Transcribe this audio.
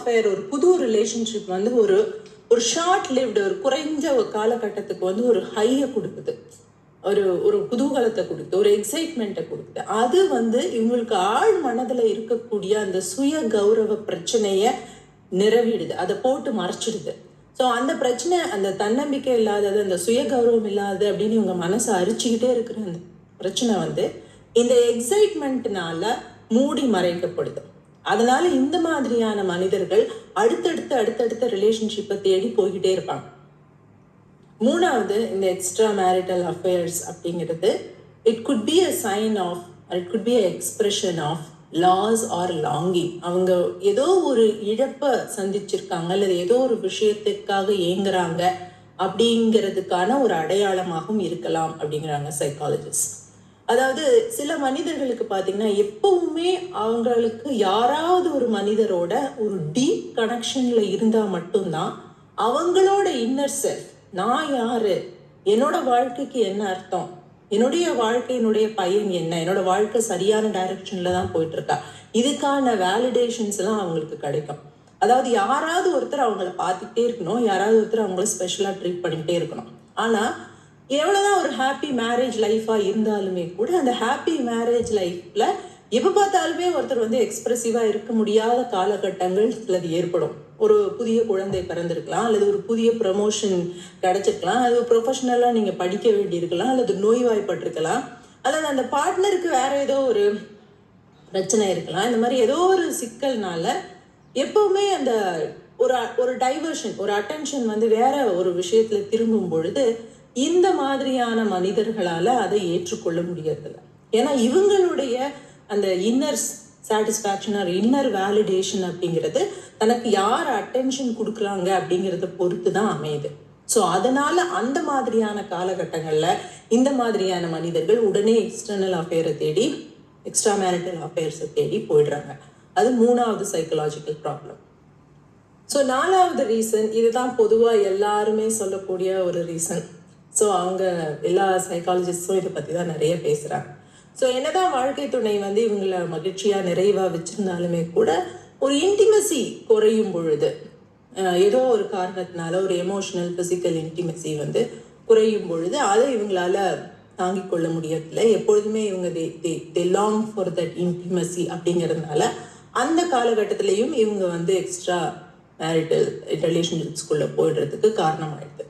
Affair ஒரு புது relationship வந்து ஒரு ஒரு ஷார்ட் லிவ்டு ஒரு குறைஞ்ச ஒரு காலகட்டத்துக்கு வந்து ஒரு ஹையை கொடுக்குது. ஒரு ஒரு குதூகலத்தை கொடுத்து ஒரு எக்ஸைட்மெண்ட்டை கொடுத்து அது வந்து இவங்களுக்கு ஆழ் மனதில் இருக்கக்கூடிய அந்த சுய கௌரவ பிரச்சனையை நிறவிடுது. அதை போட்டு மறைச்சிடுது. ஸோ அந்த பிரச்சனை அந்த தன்னம்பிக்கை இல்லாதது அந்த சுய கௌரவம் இல்லாதது அப்படின்னு இவங்க மனசை அரிச்சுக்கிட்டே இருக்கிற அந்த பிரச்சனை வந்து இந்த எக்ஸைட்மெண்ட்னால மூடி மறைக்கப்படுது. அதனால இந்த மாதிரியான மனிதர்கள் அடுத்தடுத்து அடுத்தடுத்த ரிலேஷன்ஷிப்பை தேடி போய்கிட்டே இருப்பாங்க. மூணாவது இந்த எக்ஸ்ட்ரா மேரிட்டல் அஃபேர்ஸ் அப்படிங்கிறது it could be a sign of it could be a expression of loss or longing அவங்க ஏதோ ஒரு இழப்பை சந்திச்சிருக்காங்க அல்லது ஏதோ ஒரு விஷயத்துக்காக ஏங்குறாங்க அப்படிங்கிறதுக்கான ஒரு அடையாளமாகவும் இருக்கலாம் அப்படிங்கிறாங்க சைக்காலஜிஸ்ட் அதாவது சில மனிதர்களுக்கு பார்த்தீங்கன்னா எப்பவுமே அவங்களுக்கு யாராவது ஒரு மனிதரோட ஒரு டீப் கனெக்ஷனில் இருந்தால் மட்டும்தான் அவங்களோட இன்னர் செல்ஃப் நான் யாரு என்னோட வாழ்க்கைக்கு என்ன அர்த்தம் என்னுடைய வாழ்க்கையினுடைய பயன் என்ன என்னோட வாழ்க்கை சரியான டைரக்ஷன்ல தான் போயிட்டு இருக்கா இதுக்கான வேலிடேஷன்ஸ் எல்லாம் அவங்களுக்கு கிடைக்கும். அதாவது யாராவது ஒருத்தர் அவங்கள பார்த்துக்கிட்டே இருக்கணும் யாராவது ஒருத்தர் அவங்கள ஸ்பெஷலாக ட்ரீட் பண்ணிக்கிட்டே இருக்கணும். ஆனால் எவ்வளோதான் ஒரு ஹாப்பி மேரேஜ் லைஃபாக இருந்தாலுமே கூட அந்த ஹாப்பி மேரேஜ் லைஃப்பில் எப்போ பார்த்தாலுமே ஒருத்தர் வந்து எக்ஸ்ப்ரெசிவாக இருக்க முடியாத காலகட்டங்கள் சிலது ஏற்படும். ஒரு புதிய குழந்தை பிறந்திருக்கலாம் அல்லது ஒரு புதிய ப்ரமோஷன் கிடச்சிருக்கலாம் அது ப்ரொஃபஷ்னலாக நீங்கள் படிக்க வேண்டியிருக்கலாம் அல்லது நோய்வாய்ப்பட்டிருக்கலாம். அல்லது அந்த பார்ட்னருக்கு வேறு ஏதோ ஒரு பிரச்சனை இருக்கலாம். இந்த மாதிரி ஏதோ ஒரு சிக்கல்னால எப்போவுமே அந்த ஒரு ஒரு டைவர்ஷன் ஒரு அட்டென்ஷன் வந்து வேற ஒரு விஷயத்தில் திரும்பும் பொழுது இந்த மாதிரியான மனிதர்களால் அதை ஏற்றுக்கொள்ள முடியறதில்ல. ஏன்னா இவங்களுடைய அந்த inner satisfaction or inner validation அப்படிங்கிறது தனக்கு யார் அட்டென்ஷன் கொடுக்குறாங்க அப்படிங்கிறத பொறுத்து தான் அமையுது. ஸோ அதனால அந்த மாதிரியான காலகட்டங்களில் இந்த மாதிரியான மனிதர்கள் உடனே எக்ஸ்டர்னல் அஃபேரை தேடி எக்ஸ்ட்ரா மேரிட்டல் அஃபேர்ஸை தேடி போயிடுறாங்க. அது மூணாவது சைக்கலாஜிக்கல் ப்ராப்ளம் ஸோ நாலாவது ரீசன் இதுதான் பொதுவாக எல்லாருமே சொல்லக்கூடிய ஒரு ரீசன் ஸோ அவங்க எல்லா சைக்காலஜிஸ்டும் இதை பற்றி தான் நிறைய பேசுகிறாங்க ஸோ என்னதான் வாழ்க்கை துணை வந்து இவங்கள மகிழ்ச்சியாக நிறைவாக வச்சுருந்தாலுமே கூட ஒரு இன்டிமசி குறையும் பொழுது ஏதோ ஒரு காரணத்தினால ஒரு எமோஷனல் ஃபிசிக்கல் இன்டிமசி வந்து குறையும் பொழுது அதை இவங்களால தாங்கிக் கொள்ள முடியறதில்ல. எப்பொழுதுமே இவங்க they they they long for that intimacy அப்படிங்கிறதுனால அந்த காலகட்டத்திலையும் இவங்க வந்து எக்ஸ்ட்ரா மேரிட்டல் ரிலேஷன்ஷிப்ஸ்குள்ளே போயிடுறதுக்கு காரணமாயிடுது.